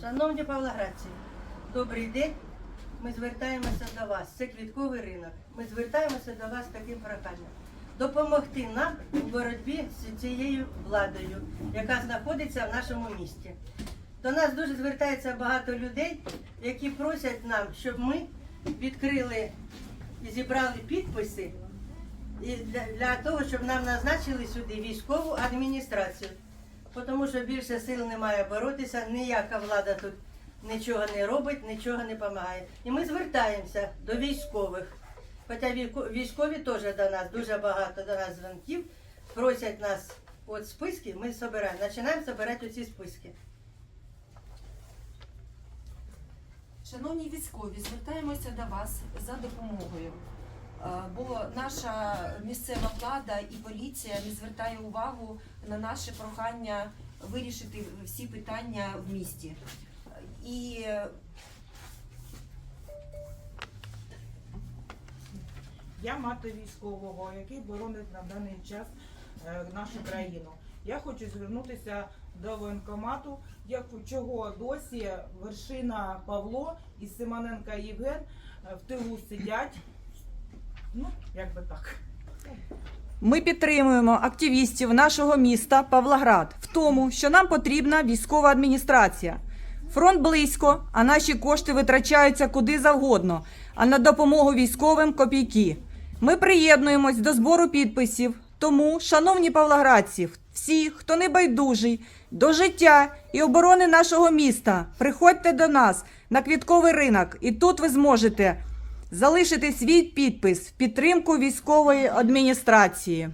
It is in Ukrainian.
Шановні павлоградці, добрий день. Ми звертаємося до вас. Це квітковий ринок. Ми звертаємося до вас таким проханням. Допомогти нам у боротьбі з цією владою, яка знаходиться в нашому місті. До нас дуже звертається багато людей, які просять нам, щоб ми відкрили і зібрали підписи для того, щоб нам назначили сюди військову адміністрацію. Тому що більше сил немає боротися, ніяка влада тут нічого не робить, нічого не допомагає. І ми звертаємося до військових. Хоча військові теж до нас, дуже багато до нас дзвонків, просять нас от списки, ми збираємо, починаємо збирати оці списки. Шановні військові, звертаємося до вас за допомогою. Е, Бо наша місцева влада і поліція не звертає увагу на наше прохання вирішити всі питання в місті. І Я мати військового, який боронить на даний час е, нашу країну. Я хочу звернутися до воєнкомату, як чого досі вершина Павло і Симоненка Євген е, в тилу сидять. Ну, як би так. Ми підтримуємо активістів нашого міста Павлоград в тому, що нам потрібна військова адміністрація. Фронт близько, а наші кошти витрачаються куди завгодно, а на допомогу військовим копійки. Ми приєднуємось до збору підписів. Тому, шановні павлоградці, всі, хто не байдужий до життя і оборони нашого міста, приходьте до нас на квітковий ринок, і тут ви зможете залишити свій підпис в підтримку військової адміністрації.